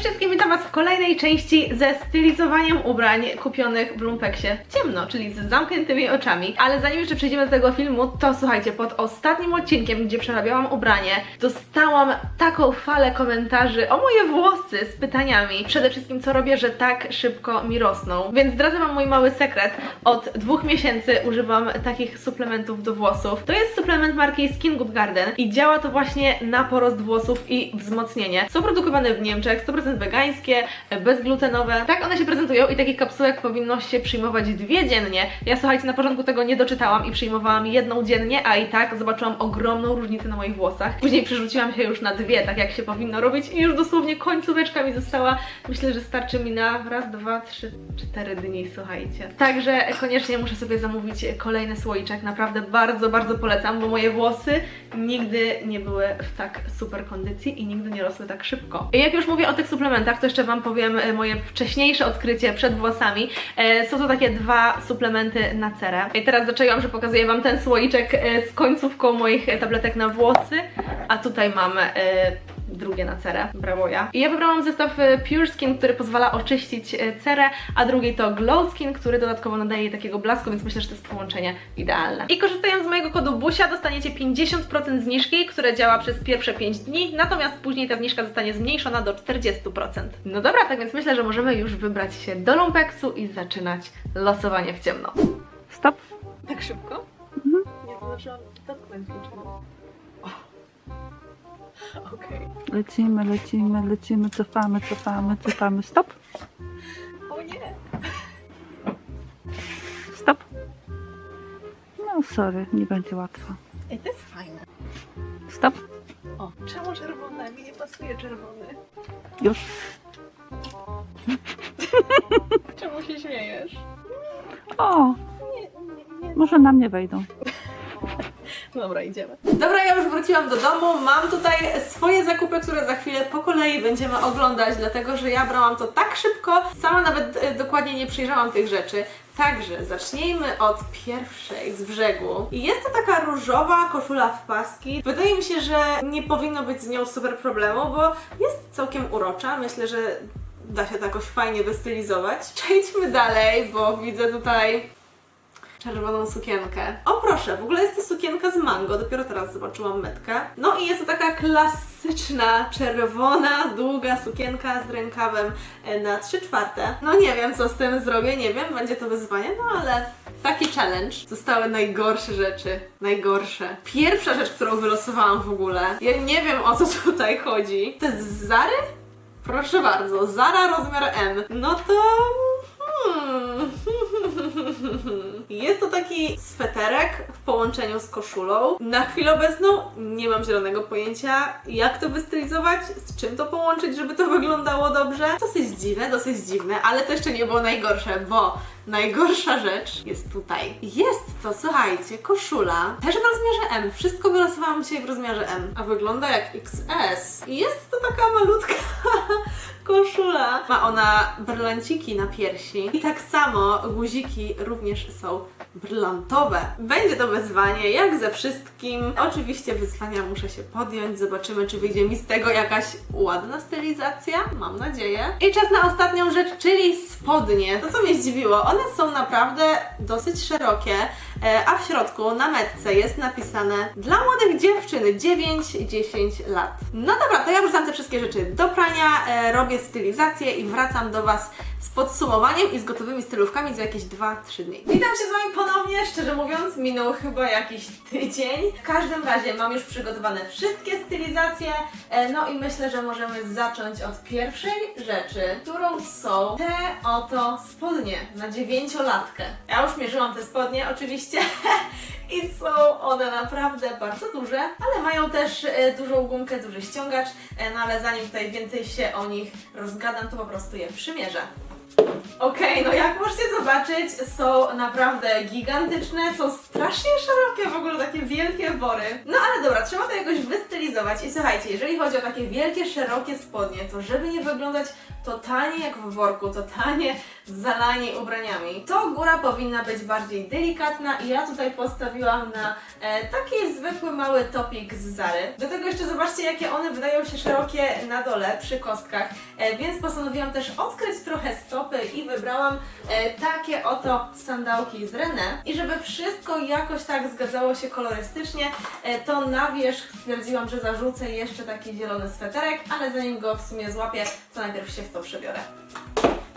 Cześć wszystkim, witam Was w kolejnej części ze stylizowaniem ubrań kupionych w Lumpeksie w ciemno, czyli z zamkniętymi oczami. Ale zanim jeszcze przejdziemy do tego filmu, to słuchajcie, pod ostatnim odcinkiem, gdzie przerabiałam ubranie, dostałam taką falę komentarzy o moje włosy z pytaniami. Przede wszystkim, co robię, że tak szybko mi rosną. Więc zdradzę Wam mój mały sekret. Od dwóch miesięcy używam takich suplementów do włosów. To jest suplement marki Skin Good Garden i działa to właśnie na porost włosów i wzmocnienie. Są produkowane w Niemczech, 100% wegańskie, bezglutenowe. Tak one się prezentują i takich kapsułek powinno się przyjmować dwie dziennie. Ja słuchajcie, na początku tego nie doczytałam i przyjmowałam jedną dziennie, a i tak zobaczyłam ogromną różnicę na moich włosach. Później przerzuciłam się już na dwie, tak jak się powinno robić i już dosłownie końcóweczka mi została. Myślę, że starczy mi na raz, dwa, trzy, cztery dni, słuchajcie. Także koniecznie muszę sobie zamówić kolejny słoiczek. Naprawdę bardzo, bardzo polecam, bo moje włosy nigdy nie były w tak super kondycji i nigdy nie rosły tak szybko. I jak już mówię o tych suplementach, to jeszcze Wam powiem e, moje wcześniejsze odkrycie przed włosami. E, Są to takie dwa suplementy na cerę. I teraz zaczęłam, że pokazuję Wam ten słoiczek e, z końcówką moich tabletek na włosy, a tutaj mamy e, drugie na cerę. Brawo ja. I ja wybrałam zestaw e, Pure Skin, który pozwala oczyścić e, cerę, a drugi to Glow Skin, który dodatkowo nadaje jej takiego blasku, więc myślę, że to jest połączenie idealne. I korzystając z mojego kodu BUSIA dostaniecie 50% zniżki, które działa przez pierwsze 5 dni, natomiast później ta zniżka zostanie zmniejszona do 40%. No dobra, tak więc myślę, że możemy już wybrać się do Lumpeksu i zaczynać losowanie w ciemno. Stop. Tak szybko? Nie zdążyłam dotknąć niczego. Okej. Lecimy, lecimy, lecimy, cofamy, cofamy, cofamy. Stop. O nie! Stop. No sorry, nie będzie łatwo. Ej, to jest fajne. Stop. O, czemu czerwone? Mi nie pasuje czerwony. Już. Czemu się śmiejesz? O, Nie, nie, nie. może na mnie wejdą. Dobra, idziemy. Dobra, ja już wróciłam do domu. Mam tutaj swoje zakupy, które za chwilę po kolei będziemy oglądać, dlatego że ja brałam to tak szybko, sama nawet e, dokładnie nie przyjrzałam tych rzeczy. Także zacznijmy od pierwszej z brzegu. I jest to taka różowa koszula w paski. Wydaje mi się, że nie powinno być z nią super problemu, bo jest całkiem urocza. Myślę, że da się to jakoś fajnie wystylizować. Przejdźmy dalej, bo widzę tutaj czerwoną sukienkę. O proszę, w ogóle jest to sukienka z mango, dopiero teraz zobaczyłam metkę. No i jest to taka klasyczna, czerwona, długa sukienka z rękawem e, na 3 czwarte. No nie wiem, co z tym zrobię, nie wiem, będzie to wyzwanie, no ale taki challenge. Zostały najgorsze rzeczy, najgorsze. Pierwsza rzecz, którą wylosowałam w ogóle, ja nie wiem o co tutaj chodzi. To jest Zary? Proszę bardzo, Zara rozmiar M. No to... Hmm. Jest to taki sweterek w połączeniu z koszulą. Na chwilę obecną nie mam zielonego pojęcia, jak to wystylizować, z czym to połączyć, żeby to wyglądało dobrze. Dosyć dziwne, dosyć dziwne, ale to jeszcze nie było najgorsze, bo najgorsza rzecz jest tutaj. Jest to, słuchajcie, koszula, też w rozmiarze M. Wszystko wylosowałam dzisiaj w rozmiarze M, a wygląda jak XS. I jest to taka malutka koszula. Ma ona brylanciki na piersi i tak samo guziki również są brylantowe. Będzie to wyzwanie, jak ze wszystkim. Oczywiście wyzwania muszę się podjąć, zobaczymy czy wyjdzie mi z tego jakaś ładna stylizacja, mam nadzieję. I czas na ostatnią rzecz, czyli spodnie. To co mnie zdziwiło, one są naprawdę dosyć szerokie, a w środku na metce jest napisane dla młodych dziewczyn 9-10 lat. No dobra, to ja wrzucam te wszystkie rzeczy do prania, e, robię stylizację i wracam do Was z podsumowaniem i z gotowymi stylówkami za jakieś 2-3 dni. Witam się z Wami ponownie, szczerze mówiąc minął chyba jakiś tydzień. W każdym razie mam już przygotowane wszystkie stylizacje, e, no i myślę, że możemy zacząć od pierwszej rzeczy, którą są te oto spodnie na dziewięciolatkę. Ja już mierzyłam te spodnie oczywiście i są one naprawdę bardzo duże, ale mają też e, dużą gumkę, duży ściągacz, e, no ale zanim tutaj więcej się o nich rozgadam, to po prostu je przymierzę. Okej, no jak możecie zobaczyć, są naprawdę gigantyczne, są strasznie szerokie, w ogóle takie wielkie wory. No ale dobra, trzeba to jakoś wystylizować i słuchajcie, jeżeli chodzi o takie wielkie, szerokie spodnie, to żeby nie wyglądać totalnie jak w worku, totalnie zalani ubraniami, to góra powinna być bardziej delikatna i ja tutaj postawiłam na e, taki zwykły mały topik z Zary. Do tego jeszcze zobaczcie, jakie one wydają się szerokie na dole, przy kostkach, e, więc postanowiłam też odkryć trochę stopy i wybrałam e, takie oto sandałki z René. I żeby wszystko jakoś tak zgadzało się kolorystycznie, e, to na wierzch stwierdziłam, że zarzucę jeszcze taki zielony sweterek, ale zanim go w sumie złapię, to najpierw się to przebiorę.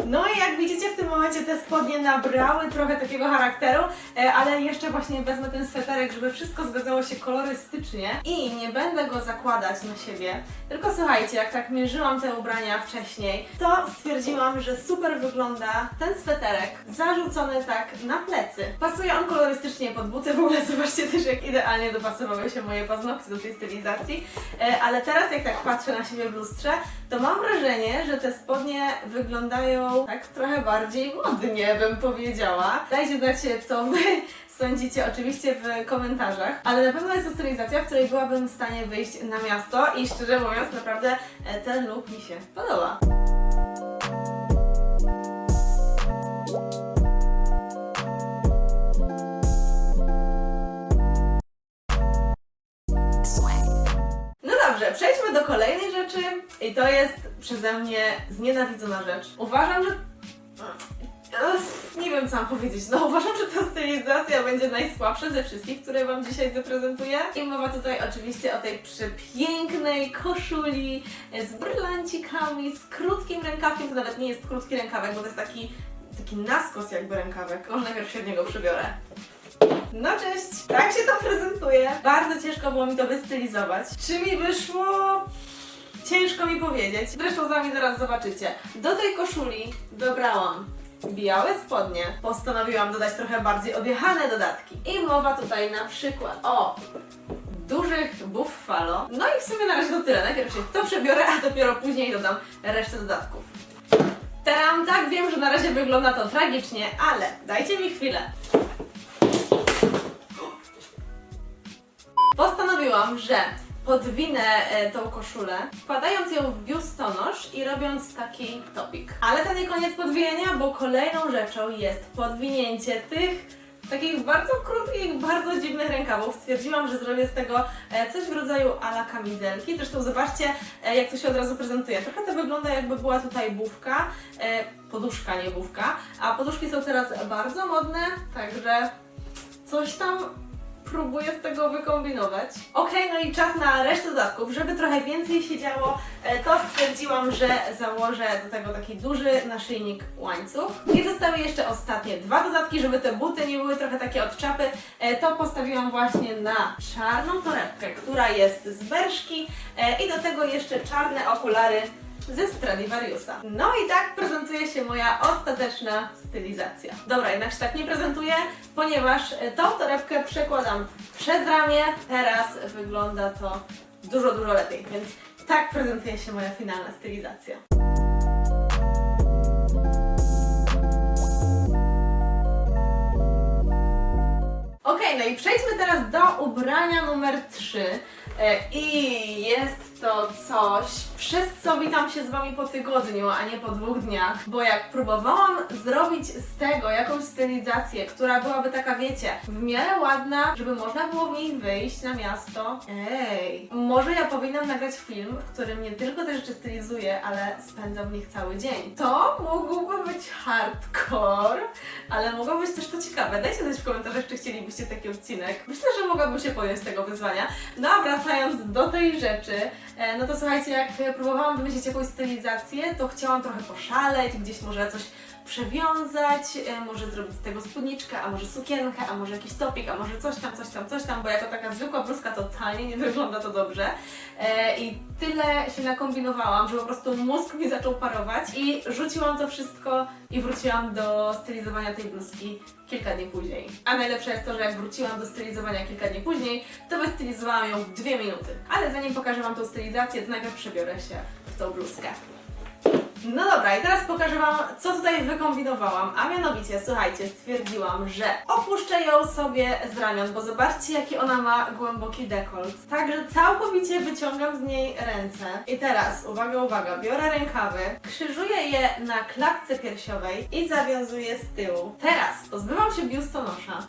No i jak widzicie w tym momencie te spodnie nabrały trochę takiego charakteru, e, ale jeszcze właśnie wezmę ten sweterek, żeby wszystko zgadzało się kolorystycznie i nie będę go zakładać na siebie. Tylko słuchajcie, jak tak mierzyłam te ubrania wcześniej, to stwierdziłam, że super wygląda ten sweterek zarzucony tak na plecy. Pasuje on kolorystycznie pod buty, w ogóle zobaczcie też jak idealnie dopasowały się moje paznokcie do tej stylizacji, E, ale teraz jak tak patrzę na siebie w lustrze, to mam wrażenie, że te spodnie wyglądają tak trochę bardziej modnie, bym powiedziała. Dajcie znać, co Wy sądzicie oczywiście w komentarzach, ale na pewno jest to stylizacja, w której byłabym w stanie wyjść na miasto i szczerze mówiąc, naprawdę e, ten look mi się podoba. Dobrze, przejdźmy do kolejnej rzeczy i to jest przeze mnie znienawidzona rzecz. Uważam, że... Nie wiem co mam powiedzieć. No uważam, że ta stylizacja będzie najsłabsza ze wszystkich, które Wam dzisiaj zaprezentuję. I mowa tutaj oczywiście o tej przepięknej koszuli z brylancikami, z krótkim rękawkiem. To nawet nie jest krótki rękawek, bo to jest taki, taki naskos jakby rękawek. Może najpierw się w niego przebiorę. No cześć! Tak się to prezentuje. Bardzo ciężko było mi to wystylizować. Czy mi wyszło? Ciężko mi powiedzieć. Zresztą sami zaraz zobaczycie. Do tej koszuli dobrałam białe spodnie. Postanowiłam dodać trochę bardziej odjechane dodatki. I mowa tutaj na przykład o dużych buffalo. No i w sumie na razie to tyle. Najpierw się to przebiorę, a dopiero później dodam resztę dodatków. Teram, tak wiem, że na razie wygląda to tragicznie, ale dajcie mi chwilę. Postanowiłam, że podwinę e, tą koszulę, wkładając ją w biustonosz i robiąc taki topik. Ale to nie koniec podwijania, bo kolejną rzeczą jest podwinięcie tych takich bardzo krótkich, bardzo dziwnych rękawów. Stwierdziłam, że zrobię z tego e, coś w rodzaju ala kamizelki. Zresztą zobaczcie, e, jak to się od razu prezentuje. Trochę to wygląda jakby była tutaj bufka, poduszka, nie bufka, a poduszki są teraz bardzo modne, także coś tam próbuję z tego wykombinować. Okej, no i czas na resztę dodatków. Żeby trochę więcej się działo, e, to stwierdziłam, że założę do tego taki duży naszyjnik łańcuch. I zostały jeszcze ostatnie dwa dodatki, żeby te buty nie były trochę takie od czapy. E, To postawiłam właśnie na czarną torebkę, która jest z Berszki e, i do tego jeszcze czarne okulary ze Stradivariusa. No i tak prezentuje się moja ostateczna stylizacja. Dobra, jednak się tak nie prezentuje, ponieważ e, tą torebkę przekładam przez ramię. Teraz wygląda to dużo, dużo lepiej, więc tak prezentuje się moja finalna stylizacja. Okej, no i przejdźmy teraz do ubrania numer 3. E, I jest to coś, przez co witam się z Wami po tygodniu, a nie po dwóch dniach. Bo jak próbowałam zrobić z tego jakąś stylizację, która byłaby taka, wiecie, w miarę ładna, żeby można było w niej wyjść na miasto. Ej, może ja powinnam nagrać film, w którym nie tylko te rzeczy stylizuję, ale spędzam w nich cały dzień. To mógłby być hardcore, ale mogło być też to ciekawe. Dajcie znać w komentarzach, czy chcielibyście taki odcinek. Myślę, że mogłabym się podjąć tego wyzwania. No a wracając do tej rzeczy, e, no to słuchajcie, jak próbowałam wymyślić jakąś stylizację, to chciałam trochę poszaleć, gdzieś może coś przewiązać, e, może zrobić z tego spódniczkę, a może sukienkę, a może jakiś topik, a może coś tam, coś tam, coś tam, bo jako taka zwykła bluzka totalnie nie wygląda to dobrze. E, I tyle się nakombinowałam, że po prostu mózg mi zaczął parować i rzuciłam to wszystko i wróciłam do stylizowania tej bluzki kilka dni później. A najlepsze jest to, że jak wróciłam do stylizowania kilka dni później, to wystylizowałam ją w dwie minuty. Ale zanim pokażę Wam tą stylizację, to najpierw przebiorę się w tą bluzkę. No dobra, i teraz pokażę Wam, co tutaj wykombinowałam. A mianowicie, słuchajcie, stwierdziłam, że opuszczę ją sobie z ramion, bo zobaczcie, jaki ona ma głęboki dekolt. Także całkowicie wyciągam z niej ręce. I teraz, uwaga, uwaga, biorę rękawy, krzyżuję je na klatce piersiowej i zawiązuję z tyłu. Teraz pozbywam się biustonosza.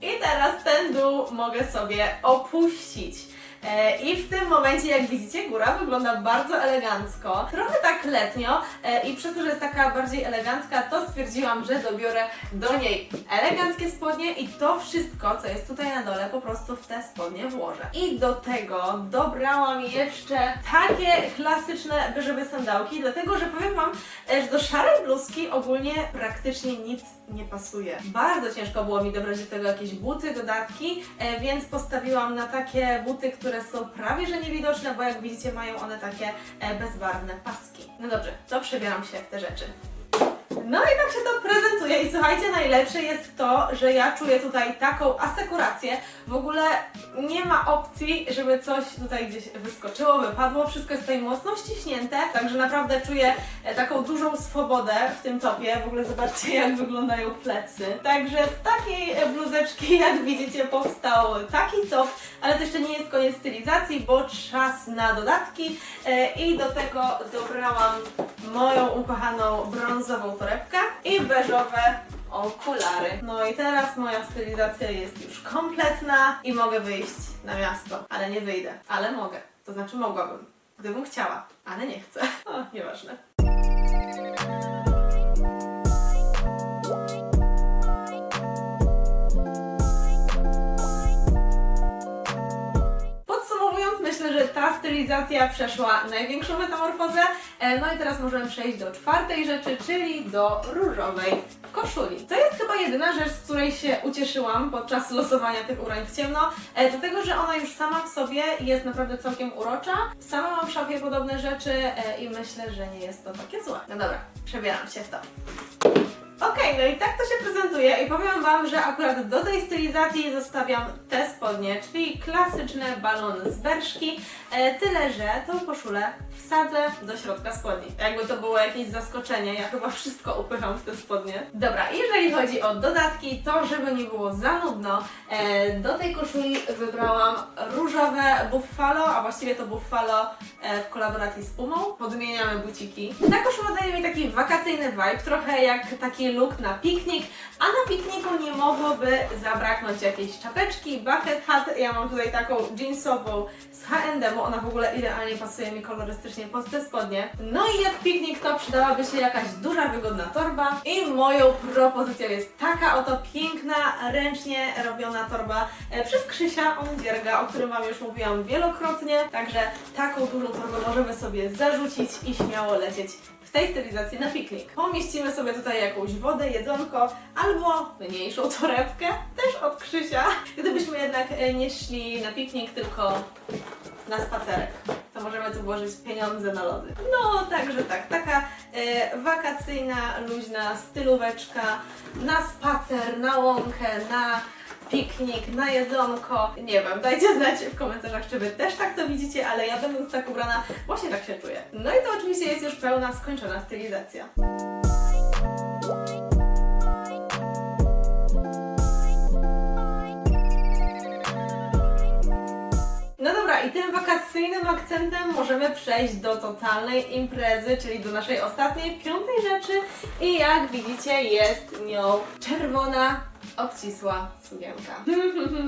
I teraz ten dół mogę sobie opuścić. E, I w tym momencie, jak widzicie, góra wygląda bardzo elegancko, trochę tak letnio e, i przez to, że jest taka bardziej elegancka, to stwierdziłam, że dobiorę do niej eleganckie spodnie i to wszystko, co jest tutaj na dole, po prostu w te spodnie włożę. I do tego dobrałam jeszcze takie klasyczne beżowe sandałki, dlatego, że powiem Wam, e, że do szarej bluzki ogólnie praktycznie nic nie pasuje. Bardzo ciężko było mi dobrać do tego jakieś buty, dodatki, więc postawiłam na takie buty, które są prawie że niewidoczne, bo jak widzicie mają one takie e, bezbarwne paski. No dobrze, to przebieram się w te rzeczy. No i tak się to prezentuje i słuchajcie, najlepsze jest to, że ja czuję tutaj taką asekurację. W ogóle nie ma opcji, żeby coś tutaj gdzieś wyskoczyło, wypadło. Wszystko jest tutaj mocno ściśnięte, także naprawdę czuję e, taką dużą swobodę w tym topie. W ogóle zobaczcie, jak wyglądają plecy. Także z takiej e, bluzeczki, jak widzicie, powstał taki top, ale to jeszcze nie jest koniec stylizacji, bo czas na dodatki e, i do tego dobrałam moją ukochaną brązową torebkę i beżowe okulary. No i teraz moja stylizacja jest już kompletna i mogę wyjść na miasto, ale nie wyjdę, ale mogę. To znaczy mogłabym, gdybym chciała, ale nie chcę. O, nieważne. Podsumowując, myślę, że ta stylizacja przeszła największą metamorfozę. E, No i teraz możemy przejść do czwartej rzeczy, czyli do różowej koszuli. To jest chyba jedyna rzecz, z której się ucieszyłam podczas losowania tych ubrań w ciemno, e, dlatego że ona już sama w sobie jest naprawdę całkiem urocza. Sama mam w szafie podobne rzeczy e, i myślę, że nie jest to takie złe. No dobra, przebieram się w to. Okej, no i tak to się prezentuje i powiem Wam, że akurat do tej stylizacji zostawiam te spodnie, czyli klasyczne balony z berszki, e, tyle że tą koszulę wsadzę do środka spodni. Jakby to było jakieś zaskoczenie, ja chyba wszystko upycham w te spodnie. Dobra, jeżeli chodzi o dodatki, to żeby nie było za nudno, e, do tej koszuli wybrałam różowe buffalo, a właściwie to buffalo e, w kolaboracji z Pumą. Podmieniamy buciki. Ta koszula daje mi taki wakacyjny vibe, trochę jak taki look na piknik, a na pikniku nie mogłoby zabraknąć jakiejś czapeczki, bucket hat. Ja mam tutaj taką jeansową z H&M, ona w ogóle idealnie pasuje mi kolorystycznie pod te spodnie. No i jak piknik, to przydałaby się jakaś duża, wygodna torba. I moją propozycją jest taka oto piękna, ręcznie robiona torba e, przez Krzysia Ondzierga, o którym Wam już mówiłam wielokrotnie. Także taką dużą torbę możemy sobie zarzucić i śmiało lecieć tej stylizacji na piknik. Pomieścimy sobie tutaj jakąś wodę, jedzonko albo mniejszą torebkę, też od Krzysia. Gdybyśmy jednak e, nie szli na piknik, tylko na spacerek, to możemy tu włożyć pieniądze na lody. No, także tak, taka e, wakacyjna, luźna stylóweczka na spacer, na łąkę, na piknik, na jedzonko. Nie wiem, dajcie znać w komentarzach, czy Wy też tak to widzicie, ale ja będąc tak ubrana, właśnie tak się czuję. No i to oczywiście jest już pełna, skończona stylizacja. No i tym wakacyjnym akcentem możemy przejść do totalnej imprezy, czyli do naszej ostatniej, piątej rzeczy. I jak widzicie, jest nią czerwona, obcisła sukienka.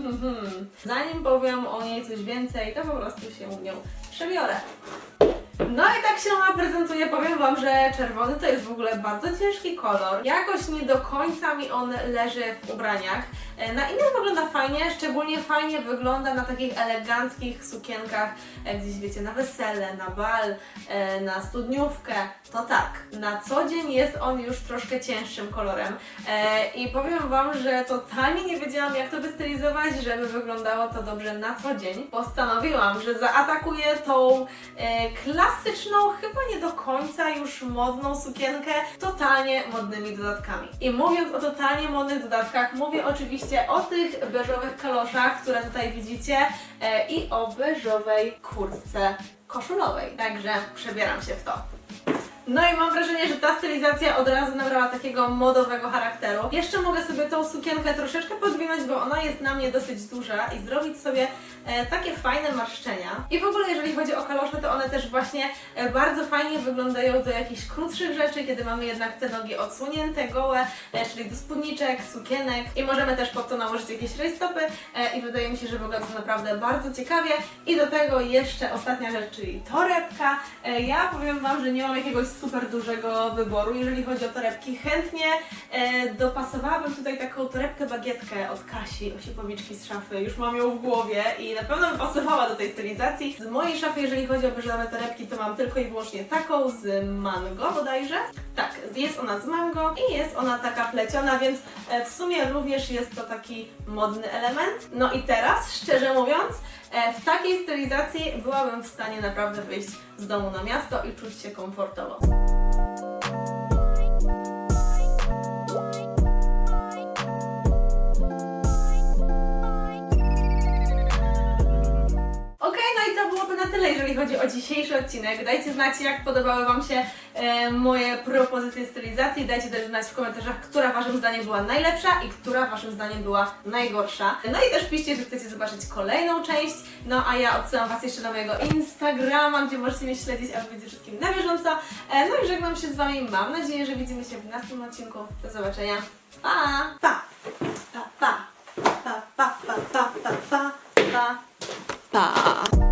Zanim powiem o niej coś więcej, to po prostu się nią przebiorę. No i tak się ona prezentuje. Powiem Wam, że czerwony to jest w ogóle bardzo ciężki kolor. Jakoś nie do końca mi on leży w ubraniach. E, Na innych wygląda fajnie, szczególnie fajnie wygląda na takich eleganckich sukienkach, e, gdzieś wiecie, na wesele, na bal, e, na studniówkę. To tak, na co dzień jest on już troszkę cięższym kolorem. I powiem Wam, że totalnie nie wiedziałam, jak to wystylizować, żeby wyglądało to dobrze na co dzień. Postanowiłam, że zaatakuję tą e, klasyczną, chyba nie do końca już modną sukienkę, totalnie modnymi dodatkami. I mówiąc o totalnie modnych dodatkach, mówię oczywiście o tych beżowych kaloszach, które tutaj widzicie e, i o beżowej kurtce koszulowej. Także przebieram się w to. No i mam wrażenie, że ta stylizacja od razu nabrała takiego modowego charakteru. Jeszcze mogę sobie tą sukienkę troszeczkę podwinąć, bo ona jest na mnie dosyć duża i zrobić sobie e, takie fajne marszczenia. I w ogóle jeżeli chodzi o kalosze, to one też właśnie e, bardzo fajnie wyglądają do jakichś krótszych rzeczy, kiedy mamy jednak te nogi odsłonięte, gołe, e, czyli do spódniczek, sukienek i możemy też pod to nałożyć jakieś rajstopy e, i wydaje mi się, że wygląda to naprawdę bardzo ciekawie. I do tego jeszcze ostatnia rzecz, czyli torebka. E, ja powiem Wam, że nie mam jakiegoś super dużego wyboru, jeżeli chodzi o torebki. Chętnie e, dopasowałabym tutaj taką torebkę bagietkę od Kasi, osipowiczki z szafy. Już mam ją w głowie i na pewno by pasowała do tej stylizacji. Z mojej szafy, jeżeli chodzi o beżowe torebki, to mam tylko i wyłącznie taką z mango bodajże. Tak, jest ona z mango i jest ona taka pleciona, więc e, w sumie również jest to taki modny element. No i teraz, szczerze mówiąc, e, w takiej stylizacji byłabym w stanie naprawdę wyjść z domu na miasto i czuć się komfortowo. Okej, na tyle, jeżeli chodzi o dzisiejszy odcinek. Dajcie znać, jak podobały Wam się e, moje propozycje stylizacji. Dajcie też znać w komentarzach, która Waszym zdaniem była najlepsza i która Waszym zdaniem była najgorsza. No i też piszcie, że chcecie zobaczyć kolejną część. No a ja odsyłam Was jeszcze do mojego Instagrama, gdzie możecie mnie śledzić, aby być wszystkim na bieżąco. E, no i żegnam się z Wami. Mam nadzieję, że widzimy się w następnym odcinku. Do zobaczenia. Pa! Pa! Pa! Pa! Pa! Pa! Pa! Pa! Pa! pa.